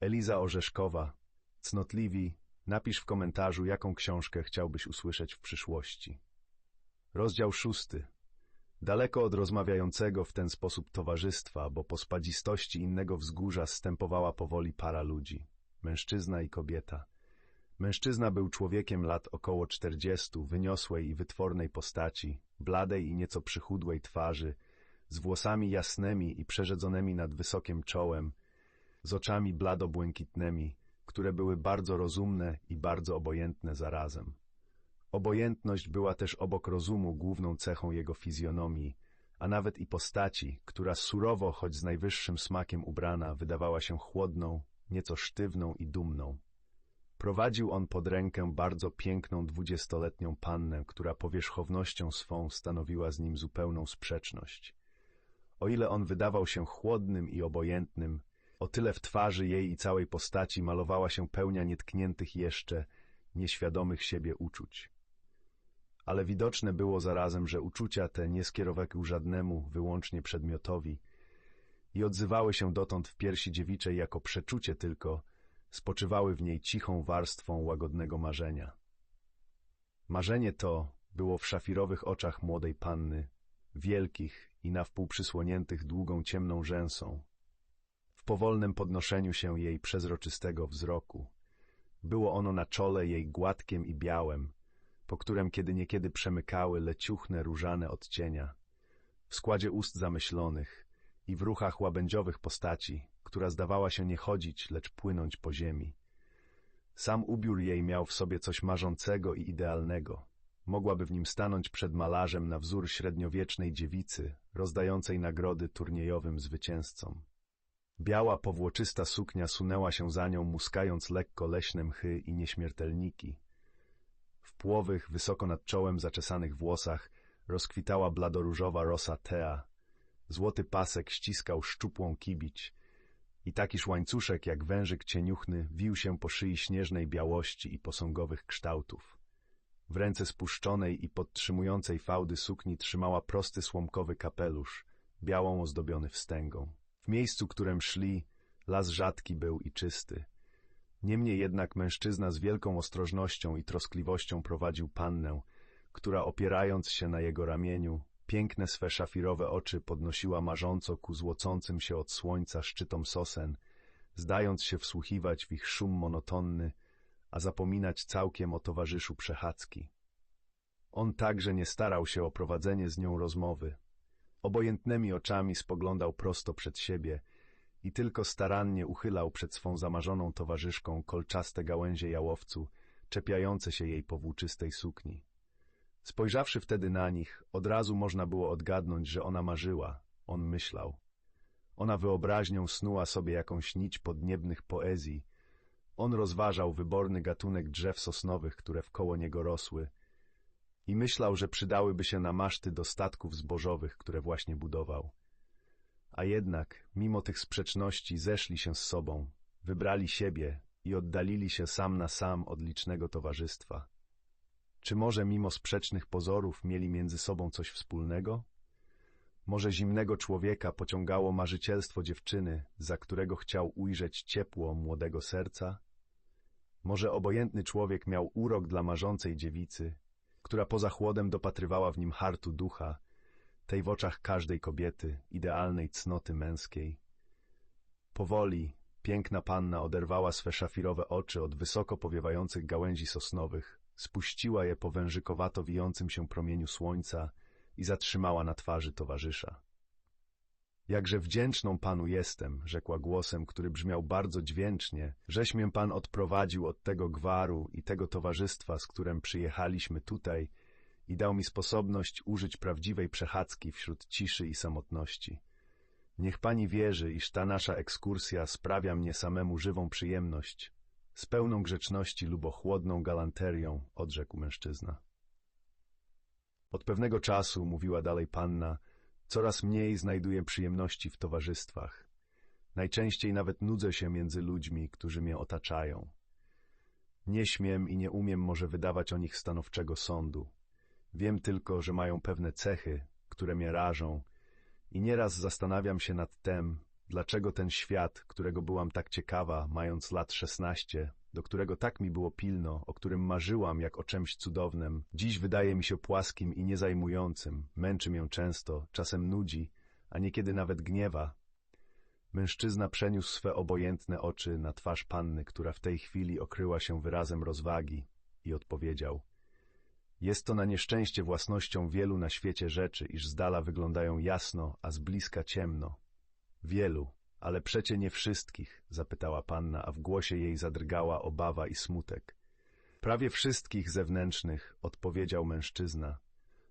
Eliza Orzeszkowa, cnotliwi, napisz w komentarzu, jaką książkę chciałbyś usłyszeć w przyszłości. Rozdział szósty. Daleko od rozmawiającego w ten sposób towarzystwa, bo po spadzistości innego wzgórza stępowała powoli para ludzi. Mężczyzna i kobieta. Mężczyzna był człowiekiem lat około czterdziestu, wyniosłej i wytwornej postaci, bladej i nieco przychudłej twarzy, z włosami jasnymi i przerzedzonymi nad wysokim czołem, z oczami blado-błękitnymi, które były bardzo rozumne i bardzo obojętne zarazem. Obojętność była też obok rozumu główną cechą jego fizjonomii, a nawet i postaci, która surowo, choć z najwyższym smakiem ubrana, wydawała się chłodną, nieco sztywną i dumną. Prowadził on pod rękę bardzo piękną dwudziestoletnią pannę, która powierzchownością swą stanowiła z nim zupełną sprzeczność. O ile on wydawał się chłodnym i obojętnym, o tyle w twarzy jej i całej postaci malowała się pełnia nietkniętych jeszcze, nieświadomych siebie uczuć. Ale widoczne było zarazem, że uczucia te nie skierowały żadnemu, wyłącznie przedmiotowi i odzywały się dotąd w piersi dziewiczej jako przeczucie tylko, spoczywały w niej cichą warstwą łagodnego marzenia. Marzenie to było w szafirowych oczach młodej panny, wielkich i na wpół przysłoniętych długą ciemną rzęsą, powolnym podnoszeniu się jej przezroczystego wzroku. Było ono na czole jej gładkiem i białym, po którym kiedy niekiedy przemykały leciuchne różane odcienia, w składzie ust zamyślonych i w ruchach łabędziowych postaci, która zdawała się nie chodzić, lecz płynąć po ziemi. Sam ubiór jej miał w sobie coś marzącego i idealnego. Mogłaby w nim stanąć przed malarzem na wzór średniowiecznej dziewicy, rozdającej nagrody turniejowym zwycięzcom. Biała, powłoczysta suknia sunęła się za nią, muskając lekko leśne mchy i nieśmiertelniki. W płowych, wysoko nad czołem zaczesanych włosach rozkwitała bladoróżowa rosa tea. Złoty pasek ściskał szczupłą kibić i takiż łańcuszek jak wężyk cieniuchny wił się po szyi śnieżnej białości i posągowych kształtów. W ręce spuszczonej i podtrzymującej fałdy sukni trzymała prosty słomkowy kapelusz, białą ozdobiony wstęgą. W miejscu, którym szli, las rzadki był i czysty. Niemniej jednak mężczyzna z wielką ostrożnością i troskliwością prowadził pannę, która opierając się na jego ramieniu, piękne swe szafirowe oczy podnosiła marząco ku złocącym się od słońca szczytom sosen, zdając się wsłuchiwać w ich szum monotonny, a zapominać całkiem o towarzyszu przechadzki. On także nie starał się o prowadzenie z nią rozmowy. Obojętnymi oczami spoglądał prosto przed siebie i tylko starannie uchylał przed swą zamarzoną towarzyszką kolczaste gałęzie jałowcu, czepiające się jej powłóczystej sukni. Spojrzawszy wtedy na nich, od razu można było odgadnąć, że ona marzyła, on myślał. Ona wyobraźnią snuła sobie jakąś nić podniebnych poezji. On rozważał wyborny gatunek drzew sosnowych, które wkoło niego rosły, i myślał, że przydałyby się na maszty do statków zbożowych, które właśnie budował. A jednak, mimo tych sprzeczności, zeszli się z sobą, wybrali siebie i oddalili się sam na sam od licznego towarzystwa. Czy może mimo sprzecznych pozorów mieli między sobą coś wspólnego? Może zimnego człowieka pociągało marzycielstwo dziewczyny, za którego chciał ujrzeć ciepło młodego serca? Może obojętny człowiek miał urok dla marzącej dziewicy, która poza chłodem dopatrywała w nim hartu ducha, tej w oczach każdej kobiety, idealnej cnoty męskiej. Powoli, piękna panna oderwała swe szafirowe oczy od wysoko powiewających gałęzi sosnowych, spuściła je po wężykowato wijącym się promieniu słońca i zatrzymała na twarzy towarzysza. Jakże wdzięczną panu jestem, rzekła głosem, który brzmiał bardzo dźwięcznie, żeś mię pan odprowadził od tego gwaru i tego towarzystwa, z którym przyjechaliśmy tutaj i dał mi sposobność użyć prawdziwej przechadzki wśród ciszy i samotności. Niech pani wierzy, iż ta nasza ekskursja sprawia mnie samemu żywą przyjemność. Z pełną grzeczności lub ochłodną galanterią, odrzekł mężczyzna. Od pewnego czasu, mówiła dalej panna, Coraz mniej znajduję przyjemności w towarzystwach. Najczęściej nawet nudzę się między ludźmi, którzy mnie otaczają. Nie śmiem i nie umiem może wydawać o nich stanowczego sądu. Wiem tylko, że mają pewne cechy, które mnie rażą i nieraz zastanawiam się nad tem, Dlaczego ten świat, którego byłam tak ciekawa, mając lat szesnaście, do którego tak mi było pilno, o którym marzyłam jak o czymś cudownym, dziś wydaje mi się płaskim i niezajmującym, męczy mię często, czasem nudzi, a niekiedy nawet gniewa. Mężczyzna przeniósł swe obojętne oczy na twarz panny, która w tej chwili okryła się wyrazem rozwagi i odpowiedział – jest to na nieszczęście własnością wielu na świecie rzeczy, iż z dala wyglądają jasno, a z bliska ciemno. Wielu, ale przecie nie wszystkich, zapytała panna, a w głosie jej zadrgała obawa i smutek. Prawie wszystkich zewnętrznych, odpowiedział mężczyzna.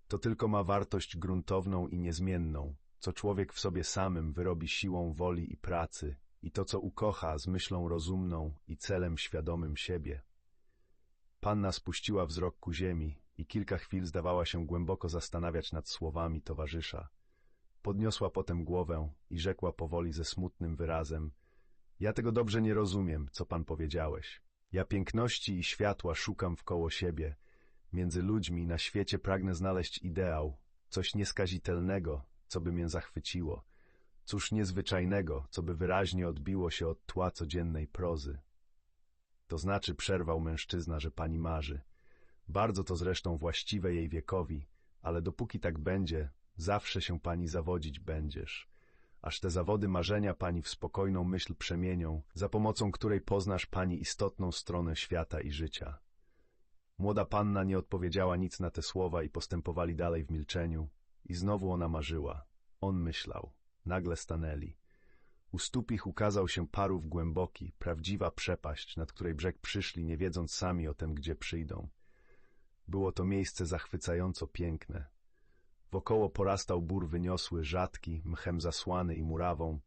To tylko ma wartość gruntowną i niezmienną, co człowiek w sobie samym wyrobi siłą woli i pracy, i to, co ukocha z myślą rozumną i celem świadomym siebie. Panna spuściła wzrok ku ziemi i kilka chwil zdawała się głęboko zastanawiać nad słowami towarzysza. Podniosła potem głowę i rzekła powoli ze smutnym wyrazem — Ja tego dobrze nie rozumiem, co pan powiedziałeś. Ja piękności i światła szukam wkoło siebie. Między ludźmi na świecie pragnę znaleźć ideał, coś nieskazitelnego, co by mnie zachwyciło, cóż niezwyczajnego, co by wyraźnie odbiło się od tła codziennej prozy. To znaczy przerwał mężczyzna, że pani marzy. Bardzo to zresztą właściwe jej wiekowi, ale dopóki tak będzie, zawsze się pani zawodzić będziesz. Aż te zawody marzenia pani w spokojną myśl przemienią, za pomocą której poznasz pani istotną stronę świata i życia. Młoda panna nie odpowiedziała nic na te słowa i postępowali dalej w milczeniu. I znowu ona marzyła. On myślał. Nagle stanęli. U stóp ich ukazał się parów głęboki, prawdziwa przepaść, nad której brzeg przyszli, nie wiedząc sami o tym, gdzie przyjdą. Było to miejsce zachwycająco piękne. Wokoło porastał bór wyniosły, rzadki, mchem zasłany i murawą,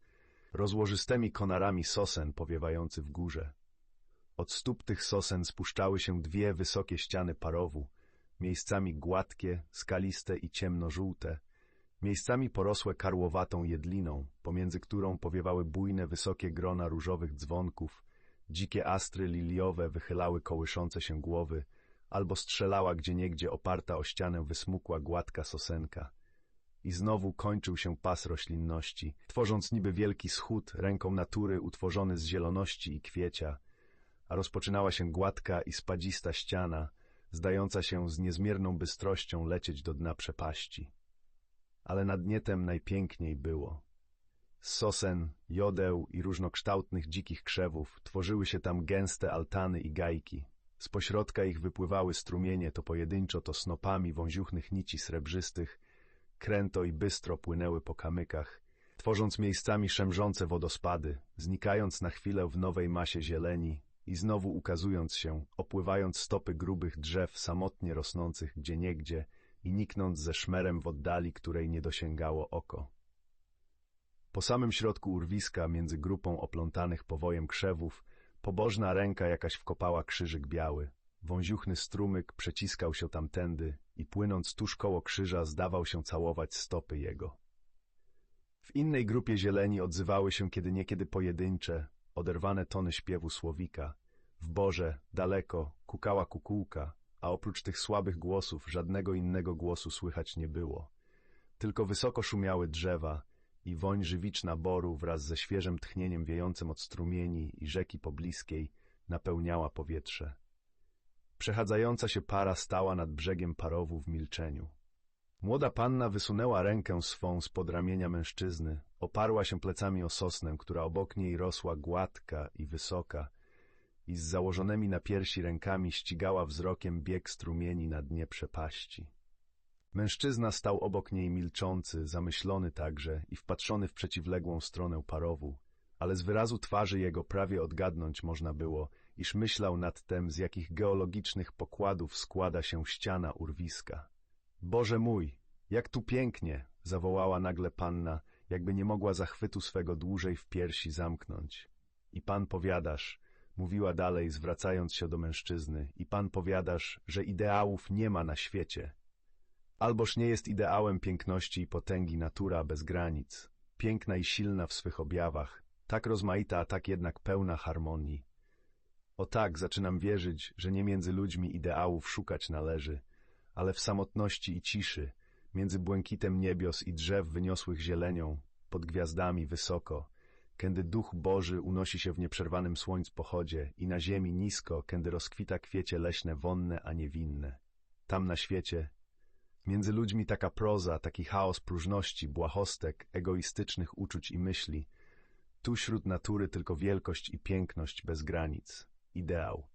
rozłożystymi konarami sosen powiewający w górze. Od stóp tych sosen spuszczały się dwie wysokie ściany parowu, miejscami gładkie, skaliste i ciemnożółte, miejscami porosłe karłowatą jedliną, pomiędzy którą powiewały bujne, wysokie grona różowych dzwonków, dzikie astry liliowe wychylały kołyszące się głowy, albo strzelała gdzieniegdzie oparta o ścianę wysmukła gładka sosenka. I znowu kończył się pas roślinności, tworząc niby wielki schód ręką natury utworzony z zieloności i kwiecia, a rozpoczynała się gładka i spadzista ściana, zdająca się z niezmierną bystrością lecieć do dna przepaści. Ale nad nietem najpiękniej było. Z sosen, jodeł i różnokształtnych dzikich krzewów tworzyły się tam gęste altany i gajki, z pośrodka ich wypływały strumienie, to pojedynczo, to snopami wąziuchnych nici srebrzystych, kręto i bystro płynęły po kamykach, tworząc miejscami szemrzące wodospady, znikając na chwilę w nowej masie zieleni i znowu ukazując się, opływając stopy grubych drzew samotnie rosnących gdzieniegdzie i niknąc ze szmerem w oddali, której nie dosięgało oko. Po samym środku urwiska, między grupą oplątanych powojem krzewów, Pobożna ręka jakaś wkopała krzyżyk biały. Wąziuchny strumyk przeciskał się tamtędy i płynąc tuż koło krzyża zdawał się całować stopy jego. W innej grupie zieleni odzywały się kiedy niekiedy pojedyncze, oderwane tony śpiewu słowika. W borze, daleko, kukała kukułka, a oprócz tych słabych głosów żadnego innego głosu słychać nie było. Tylko wysoko szumiały drzewa, i woń żywiczna boru wraz ze świeżym tchnieniem wiejącym od strumieni i rzeki pobliskiej napełniała powietrze. Przechadzająca się para stała nad brzegiem parowu w milczeniu. Młoda panna wysunęła rękę swą spod ramienia mężczyzny, oparła się plecami o sosnę, która obok niej rosła gładka i wysoka i z założonymi na piersi rękami ścigała wzrokiem bieg strumieni na dnie przepaści. Mężczyzna stał obok niej milczący, zamyślony także i wpatrzony w przeciwległą stronę parowu, ale z wyrazu twarzy jego prawie odgadnąć można było, iż myślał nad tem, z jakich geologicznych pokładów składa się ściana urwiska. Boże mój, jak tu pięknie! zawołała nagle panna, jakby nie mogła zachwytu swego dłużej w piersi zamknąć. I pan powiadasz, mówiła dalej, zwracając się do mężczyzny, i pan powiadasz, że ideałów nie ma na świecie, Alboż nie jest ideałem piękności i potęgi natura bez granic, piękna i silna w swych objawach, tak rozmaita, a tak jednak pełna harmonii. O tak, zaczynam wierzyć, że nie między ludźmi ideałów szukać należy, ale w samotności i ciszy, między błękitem niebios i drzew wyniosłych zielenią, pod gwiazdami wysoko, kiedy duch Boży unosi się w nieprzerwanym słońc pochodzie i na ziemi nisko, kiedy rozkwita kwiecie leśne wonne, a niewinne. Tam na świecie, między ludźmi taka proza, taki chaos próżności, błahostek, egoistycznych uczuć i myśli. Tu wśród natury tylko wielkość i piękność bez granic. Ideał.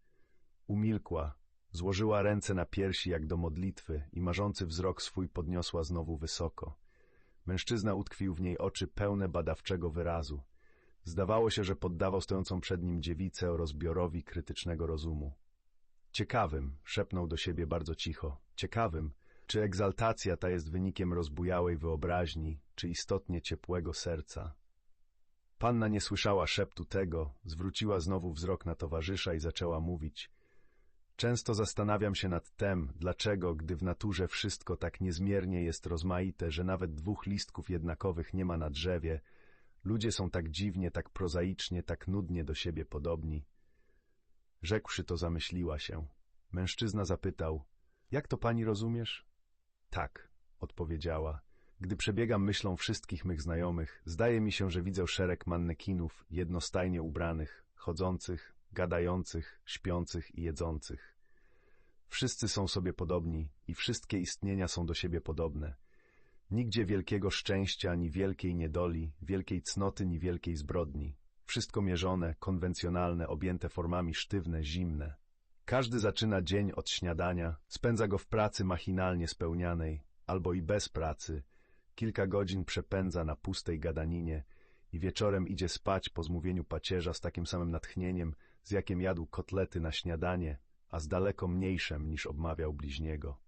Umilkła, złożyła ręce na piersi jak do modlitwy i marzący wzrok swój podniosła znowu wysoko. Mężczyzna utkwił w niej oczy pełne badawczego wyrazu. Zdawało się, że poddawał stojącą przed nim dziewicę rozbiorowi krytycznego rozumu. Ciekawym, szepnął do siebie bardzo cicho, ciekawym, czy egzaltacja ta jest wynikiem rozbujałej wyobraźni, czy istotnie ciepłego serca. Panna nie słyszała szeptu tego, zwróciła znowu wzrok na towarzysza i zaczęła mówić. Często zastanawiam się nad tem, dlaczego, gdy w naturze wszystko tak niezmiernie jest rozmaite, że nawet dwóch listków jednakowych nie ma na drzewie, ludzie są tak dziwnie, tak prozaicznie, tak nudnie do siebie podobni. Rzekłszy to, zamyśliła się. Mężczyzna zapytał, jak to pani rozumiesz? Tak, odpowiedziała. Gdy przebiegam myślą wszystkich mych znajomych, zdaje mi się, że widzę szereg mannekinów, jednostajnie ubranych, chodzących, gadających, śpiących i jedzących. Wszyscy są sobie podobni i wszystkie istnienia są do siebie podobne. Nigdzie wielkiego szczęścia, ani wielkiej niedoli, wielkiej cnoty, ni wielkiej zbrodni. Wszystko mierzone, konwencjonalne, objęte formami sztywne, zimne. Każdy zaczyna dzień od śniadania, spędza go w pracy machinalnie spełnianej, albo i bez pracy, kilka godzin przepędza na pustej gadaninie i wieczorem idzie spać po zmówieniu pacierza z takim samym natchnieniem, z jakim jadł kotlety na śniadanie, a z daleko mniejszym niż obmawiał bliźniego.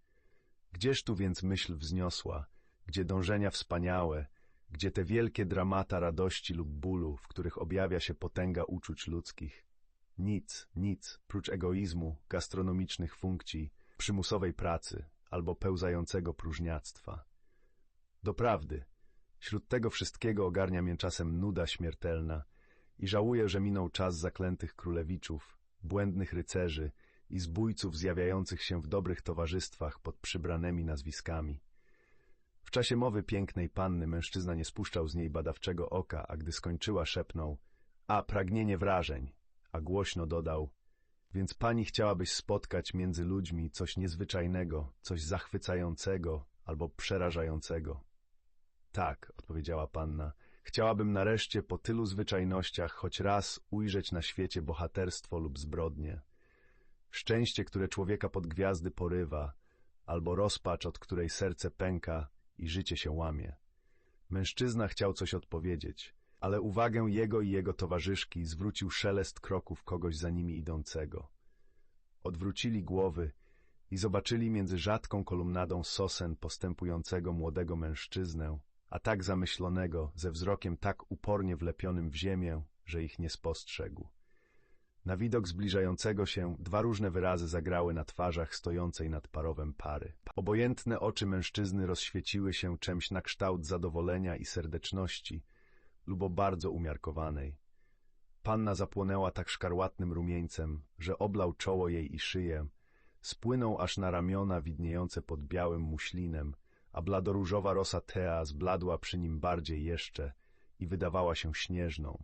Gdzież tu więc myśl wzniosła, gdzie dążenia wspaniałe, gdzie te wielkie dramata radości lub bólu, w których objawia się potęga uczuć ludzkich, nic, nic, prócz egoizmu, gastronomicznych funkcji, przymusowej pracy albo pełzającego próżniactwa. Doprawdy, wśród tego wszystkiego ogarnia mnie czasem nuda śmiertelna i żałuję, że minął czas zaklętych królewiczów, błędnych rycerzy i zbójców zjawiających się w dobrych towarzystwach pod przybranymi nazwiskami. W czasie mowy pięknej panny mężczyzna nie spuszczał z niej badawczego oka, a gdy skończyła szepnął — a, pragnienie wrażeń! A głośno dodał, więc pani chciałabyś spotkać między ludźmi coś niezwyczajnego, coś zachwycającego albo przerażającego. Tak, odpowiedziała panna, chciałabym nareszcie po tylu zwyczajnościach choć raz ujrzeć na świecie bohaterstwo lub zbrodnię. Szczęście, które człowieka pod gwiazdy porywa, albo rozpacz, od której serce pęka i życie się łamie. Mężczyzna chciał coś odpowiedzieć, ale uwagę jego i jego towarzyszki zwrócił szelest kroków kogoś za nimi idącego. Odwrócili głowy i zobaczyli między rzadką kolumnadą sosen postępującego młodego mężczyznę, a tak zamyślonego, ze wzrokiem tak upornie wlepionym w ziemię, że ich nie spostrzegł. Na widok zbliżającego się dwa różne wyrazy zagrały na twarzach stojącej nad parowem pary. Obojętne oczy mężczyzny rozświeciły się czymś na kształt zadowolenia i serdeczności, lub bardzo umiarkowanej. Panna zapłonęła tak szkarłatnym rumieńcem, że oblał czoło jej i szyję, spłynął aż na ramiona widniejące pod białym muślinem, a bladoróżowa rosa Tea zbladła przy nim bardziej jeszcze i wydawała się śnieżną.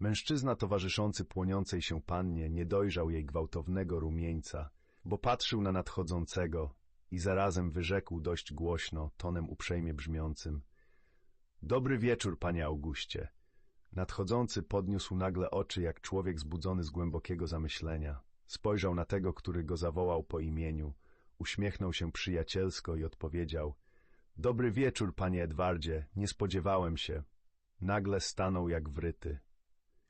Mężczyzna towarzyszący płoniącej się pannie nie dojrzał jej gwałtownego rumieńca, bo patrzył na nadchodzącego i zarazem wyrzekł dość głośno, tonem uprzejmie brzmiącym — Dobry wieczór, panie Augustie. Nadchodzący podniósł nagle oczy jak człowiek zbudzony z głębokiego zamyślenia. Spojrzał na tego, który go zawołał po imieniu, uśmiechnął się przyjacielsko i odpowiedział — Dobry wieczór, panie Edwardzie, nie spodziewałem się. Nagle stanął jak wryty.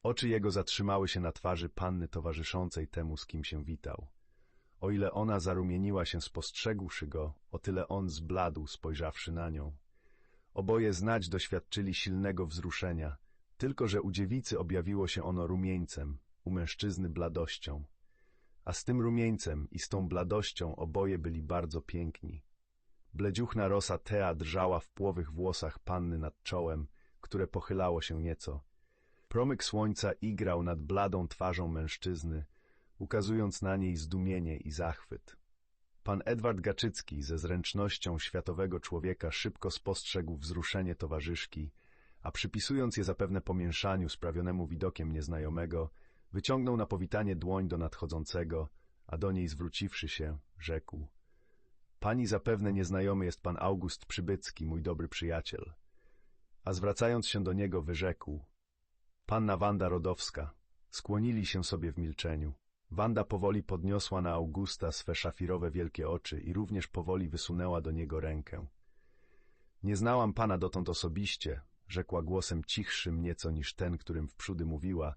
Oczy jego zatrzymały się na twarzy panny towarzyszącej temu, z kim się witał. O ile ona zarumieniła się spostrzegłszy go, o tyle on zbladł, spojrzawszy na nią. Oboje znać doświadczyli silnego wzruszenia, tylko że u dziewicy objawiło się ono rumieńcem, u mężczyzny bladością. A z tym rumieńcem i z tą bladością oboje byli bardzo piękni. Bledziuchna rosa Tea drżała w płowych włosach panny nad czołem, które pochylało się nieco. Promyk słońca igrał nad bladą twarzą mężczyzny, ukazując na niej zdumienie i zachwyt. Pan Edward Gaczycki ze zręcznością światowego człowieka szybko spostrzegł wzruszenie towarzyszki, a przypisując je zapewne pomięszaniu sprawionemu widokiem nieznajomego, wyciągnął na powitanie dłoń do nadchodzącego, a do niej zwróciwszy się, rzekł — Pani zapewne nieznajomy jest pan August Przybycki, mój dobry przyjaciel. A zwracając się do niego, wyrzekł — Panna Wanda Rodowska. Skłonili się sobie w milczeniu. Wanda powoli podniosła na Augusta swe szafirowe wielkie oczy i również powoli wysunęła do niego rękę. Nie znałam pana dotąd osobiście, rzekła głosem cichszym nieco niż ten, którym wprzódy mówiła,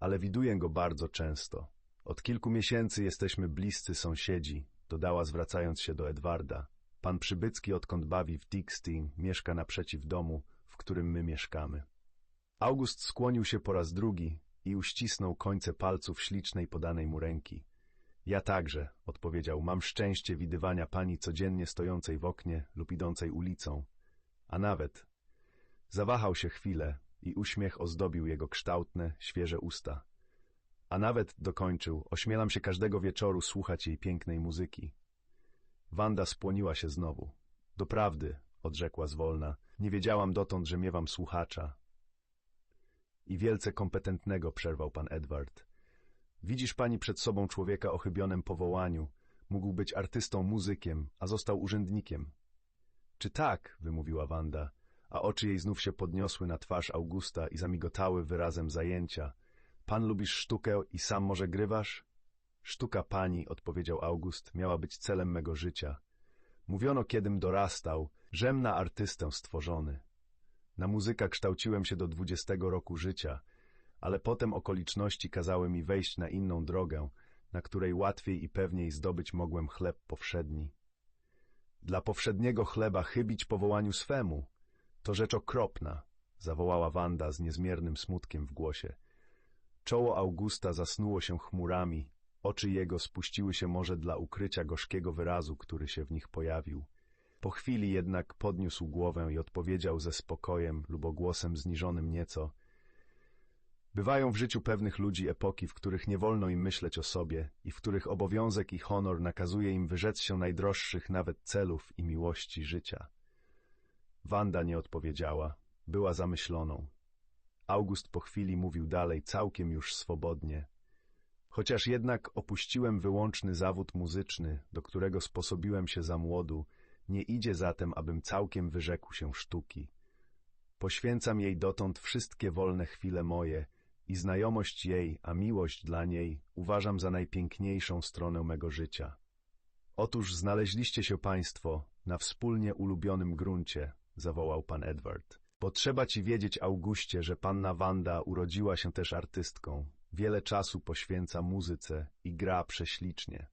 ale widuję go bardzo często. Od kilku miesięcy jesteśmy bliscy sąsiedzi, dodała zwracając się do Edwarda. Pan Przybycki, odkąd bawi w Dickstein, mieszka naprzeciw domu, w którym my mieszkamy. August skłonił się po raz drugi i uścisnął końce palców ślicznej podanej mu ręki. Ja także, odpowiedział, mam szczęście widywania pani codziennie stojącej w oknie lub idącej ulicą. A nawet. Zawahał się chwilę i uśmiech ozdobił jego kształtne, świeże usta. A nawet, dokończył, ośmielam się każdego wieczoru słuchać jej pięknej muzyki. Wanda spłoniła się znowu. Doprawdy, odrzekła zwolna, nie wiedziałam dotąd, że miewam słuchacza. I wielce kompetentnego, przerwał pan Edward. Widzisz pani przed sobą człowieka o chybionym powołaniu. Mógł być artystą, muzykiem, a został urzędnikiem. Czy tak? wymówiła Wanda, a oczy jej znów się podniosły na twarz Augusta i zamigotały wyrazem zajęcia. Pan lubisz sztukę i sam może grywasz? Sztuka pani, odpowiedział August, miała być celem mego życia. Mówiono, kiedym dorastał, żem na artystę stworzony. Na muzyka kształciłem się do dwudziestego roku życia, ale potem okoliczności kazały mi wejść na inną drogę, na której łatwiej i pewniej zdobyć mogłem chleb powszedni. Dla powszedniego chleba chybić powołaniu swemu, to rzecz okropna, zawołała Wanda z niezmiernym smutkiem w głosie. Czoło Augusta zasnuło się chmurami, oczy jego spuściły się może dla ukrycia gorzkiego wyrazu, który się w nich pojawił. Po chwili jednak podniósł głowę i odpowiedział ze spokojem lub głosem zniżonym nieco. Bywają w życiu pewnych ludzi epoki, w których nie wolno im myśleć o sobie i w których obowiązek i honor nakazuje im wyrzec się najdroższych nawet celów i miłości życia. Wanda nie odpowiedziała, była zamyśloną. August po chwili mówił dalej całkiem już swobodnie. Chociaż jednak opuściłem wyłączny zawód muzyczny, do którego sposobiłem się za młodu, nie idzie zatem, abym całkiem wyrzekł się sztuki. Poświęcam jej dotąd wszystkie wolne chwile moje i znajomość jej, a miłość dla niej uważam za najpiękniejszą stronę mego życia. Otóż znaleźliście się państwo na wspólnie ulubionym gruncie, zawołał pan Edward. Potrzeba ci wiedzieć, Augustie, że panna Wanda urodziła się też artystką. Wiele czasu poświęca muzyce i gra prześlicznie.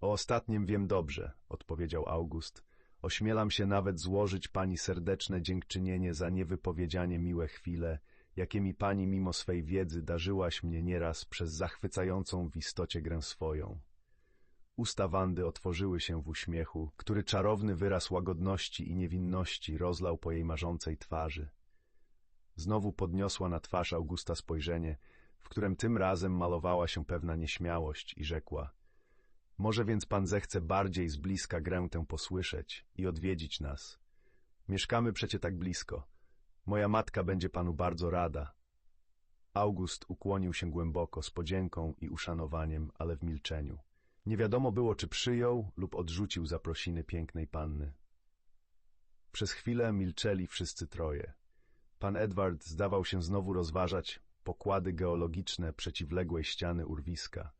O ostatnim wiem dobrze, odpowiedział August. Ośmielam się nawet złożyć pani serdeczne dziękczynienie za niewypowiedzianie miłe chwile, jakie mi pani mimo swej wiedzy darzyłaś mnie nieraz przez zachwycającą w istocie grę swoją. Usta Wandy otworzyły się w uśmiechu, który czarowny wyraz łagodności i niewinności rozlał po jej marzącej twarzy. Znowu podniosła na twarz Augusta spojrzenie, w którym tym razem malowała się pewna nieśmiałość i rzekła — może więc pan zechce bardziej z bliska grę tę posłyszeć i odwiedzić nas. Mieszkamy przecie tak blisko. Moja matka będzie panu bardzo rada. August ukłonił się głęboko, z podzięką i uszanowaniem, ale w milczeniu. Nie wiadomo było, czy przyjął lub odrzucił zaprosiny pięknej panny. Przez chwilę milczeli wszyscy troje. Pan Edward zdawał się znowu rozważać pokłady geologiczne przeciwległej ściany urwiska.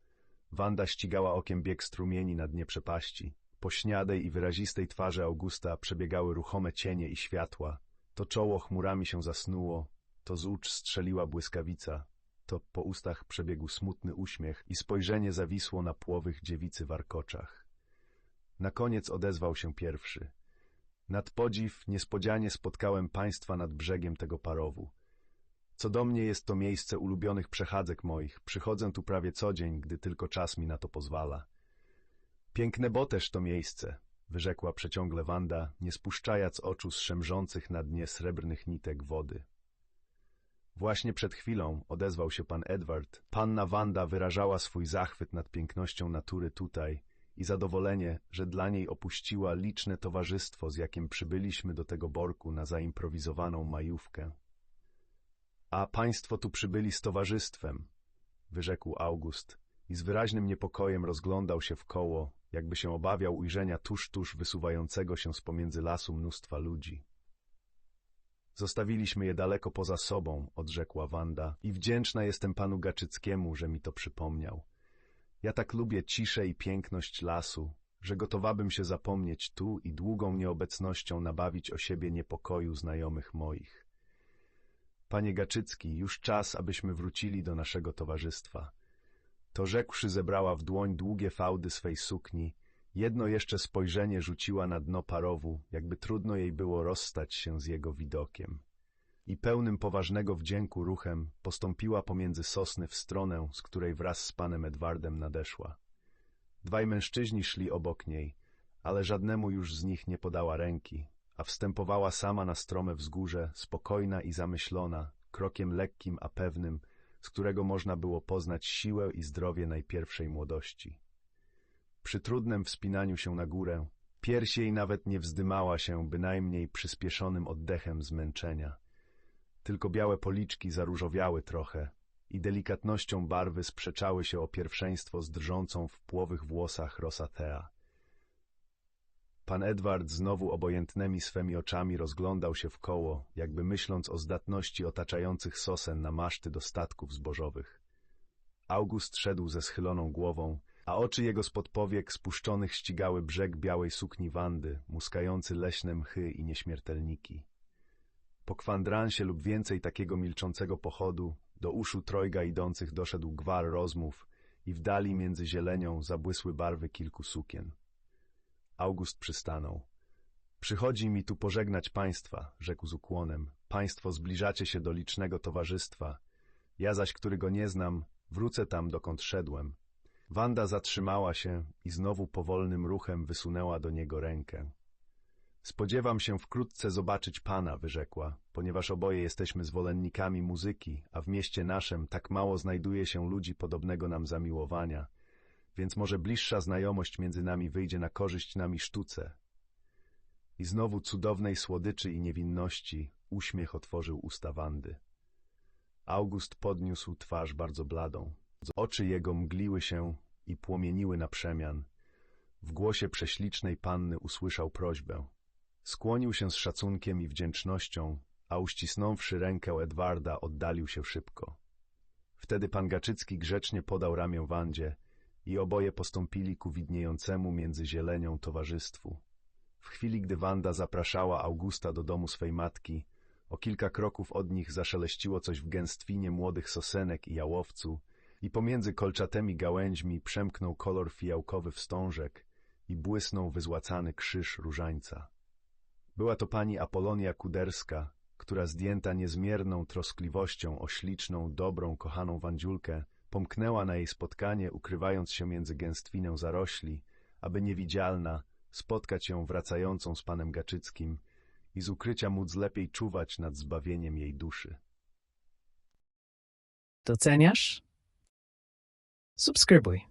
Wanda ścigała okiem bieg strumieni na dnie przepaści. Po śniadej i wyrazistej twarzy Augusta przebiegały ruchome cienie i światła. To czoło chmurami się zasnuło, to z ucz strzeliła błyskawica, to po ustach przebiegł smutny uśmiech i spojrzenie zawisło na płowych dziewicy warkoczach. Na koniec odezwał się pierwszy. Nad podziw niespodzianie spotkałem państwa nad brzegiem tego parowu. Co do mnie jest to miejsce ulubionych przechadzek moich. Przychodzę tu prawie co dzień, gdy tylko czas mi na to pozwala. Piękne bo też to miejsce, wyrzekła przeciągle Wanda, nie spuszczając oczu z szemrzących na dnie srebrnych nitek wody. Właśnie przed chwilą odezwał się pan Edward. Panna Wanda wyrażała swój zachwyt nad pięknością natury tutaj i zadowolenie, że dla niej opuściła liczne towarzystwo, z jakim przybyliśmy do tego borku na zaimprowizowaną majówkę. A państwo tu przybyli z towarzystwem, wyrzekł August i z wyraźnym niepokojem rozglądał się w koło, jakby się obawiał ujrzenia tuż, tuż wysuwającego się z pomiędzy lasu mnóstwa ludzi. Zostawiliśmy je daleko poza sobą, odrzekła Wanda, i wdzięczna jestem panu Gaczyckiemu, że mi to przypomniał. Ja tak lubię ciszę i piękność lasu, że gotowabym się zapomnieć tu i długą nieobecnością nabawić o siebie niepokoju znajomych moich. Panie Gaczycki, już czas, abyśmy wrócili do naszego towarzystwa. To rzekłszy zebrała w dłoń długie fałdy swej sukni, jedno jeszcze spojrzenie rzuciła na dno parowu, jakby trudno jej było rozstać się z jego widokiem. I pełnym poważnego wdzięku ruchem postąpiła pomiędzy sosny w stronę, z której wraz z panem Edwardem nadeszła. Dwaj mężczyźni szli obok niej, ale żadnemu już z nich nie podała ręki, a wstępowała sama na strome wzgórze, spokojna i zamyślona, krokiem lekkim a pewnym, z którego można było poznać siłę i zdrowie najpierwszej młodości. Przy trudnym wspinaniu się na górę, pierś jej nawet nie wzdymała się bynajmniej przyspieszonym oddechem zmęczenia. Tylko białe policzki zaróżowiały trochę i delikatnością barwy sprzeczały się o pierwszeństwo z drżącą w płowych włosach Rosatea. Pan Edward znowu obojętnymi swemi oczami rozglądał się w koło, jakby myśląc o zdatności otaczających sosen na maszty do statków zbożowych. August szedł ze schyloną głową, a oczy jego spod powiek spuszczonych ścigały brzeg białej sukni Wandy, muskający leśne mchy i nieśmiertelniki. Po kwandransie lub więcej takiego milczącego pochodu, do uszu trojga idących doszedł gwar rozmów i w dali między zielenią zabłysły barwy kilku sukien. August przystanął. Przychodzi mi tu pożegnać państwa, rzekł z ukłonem. Państwo zbliżacie się do licznego towarzystwa. Ja zaś, który go nie znam, wrócę tam, dokąd szedłem. Wanda zatrzymała się i znowu powolnym ruchem wysunęła do niego rękę. Spodziewam się wkrótce zobaczyć pana, wyrzekła, ponieważ oboje jesteśmy zwolennikami muzyki, a w mieście naszym tak mało znajduje się ludzi podobnego nam zamiłowania, więc może bliższa znajomość między nami wyjdzie na korzyść nami sztuce. I znowu cudownej słodyczy i niewinności uśmiech otworzył usta Wandy. August podniósł twarz bardzo bladą. Oczy jego mgliły się i płomieniły na przemian. W głosie prześlicznej panny usłyszał prośbę. Skłonił się z szacunkiem i wdzięcznością, a uścisnąwszy rękę Edwarda, oddalił się szybko. Wtedy pan Gaczycki grzecznie podał ramię Wandzie i oboje postąpili ku widniejącemu między zielenią towarzystwu. W chwili, gdy Wanda zapraszała Augusta do domu swej matki, o kilka kroków od nich zaszeleściło coś w gęstwinie młodych sosenek i jałowcu i pomiędzy kolczatymi gałęźmi przemknął kolor fijałkowy wstążek i błysnął wyzłacany krzyż różańca. Była to pani Apolonia Kuderska, która zdjęta niezmierną troskliwością o śliczną, dobrą, kochaną Wandziulkę, pomknęła na jej spotkanie, ukrywając się między gęstwinę zarośli, aby niewidzialna spotkać ją wracającą z panem Gaczyckim i z ukrycia móc lepiej czuwać nad zbawieniem jej duszy. Doceniasz? Subskrybuj.